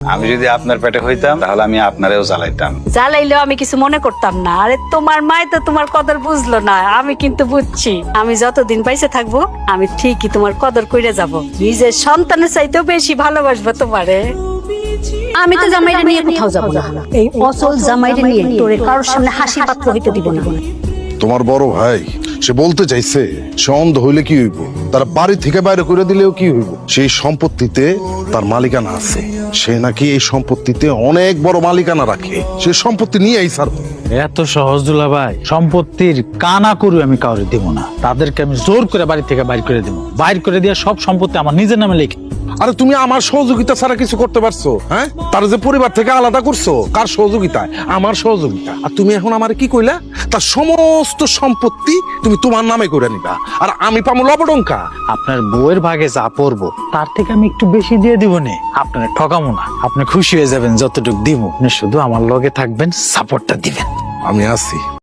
আমি যদি আপনার পেটে হইতাম তাহলে আমি আপনারেও জ্বালাইতাম। জ্বালাইলেও আমি কিছু মনে করতাম না। আরে তোমার মায় তো তোমার কদর বুঝলো না। আমি কিন্তু বুঝছি। আমি যতদিন পাইছে থাকব আমি ঠিকই তোমার কদর কইরে যাব। নিজের সন্তানের চাইতেও বেশি ভালোবাসবো তোমারে। আমি তো জামাইরে নিয়ে কোথাও যাব না। এই অচল জামাইরে নিয়ে তোরে কারোর সামনে হাসি পাত্র হইতে দিব না। তোমার বড় ভাই সে বলতে চাইছে সে অন্ধ হইলে কি হইব? তার বাড়ি থেকে বাইরে করে দিলেও কি হইব? সেই সম্পত্তিতে তার মালিকানা আছে। সে নাকি এই সম্পত্তিতে অনেক বড় মালিকানা রাখে। সে সম্পত্তি নিয়ে এই স্যার এত সহজ দুলা ভাই। সম্পত্তির কানা করু আমি কাউরে দিব না। তাদেরকে আমি জোর করে বাড়ি থেকে বাইর করে দিব। বাইর করে দিয়ে সব সম্পত্তি আমার নিজের নামে লিখে আরে তুমি আমার সহযোগিতা ছাড়া কিছু করতে পারছ হ্যাঁ? তার যে পরিবার থেকে আলাদা করছ কার সহযোগিতায়? আমার সহযোগিতা। আর তুমি এখন আমার কি কইলা? তার সমস্ত সম্পত্তি তুমি তোমার নামে করে নিবা। আর আমি পামো লবডঙ্কা। আপনার বউয়ের ভাগে যা পড়ব তার থেকে আমি একটু বেশি দিয়ে দিব নে। আপনার ঠকামো না। আপনি খুশি হয়ে যাবেন যতটুকু দিব আপনি শুধু আমার লগে থাকবেন সাপোর্টটা দিবেন। আমি আছি।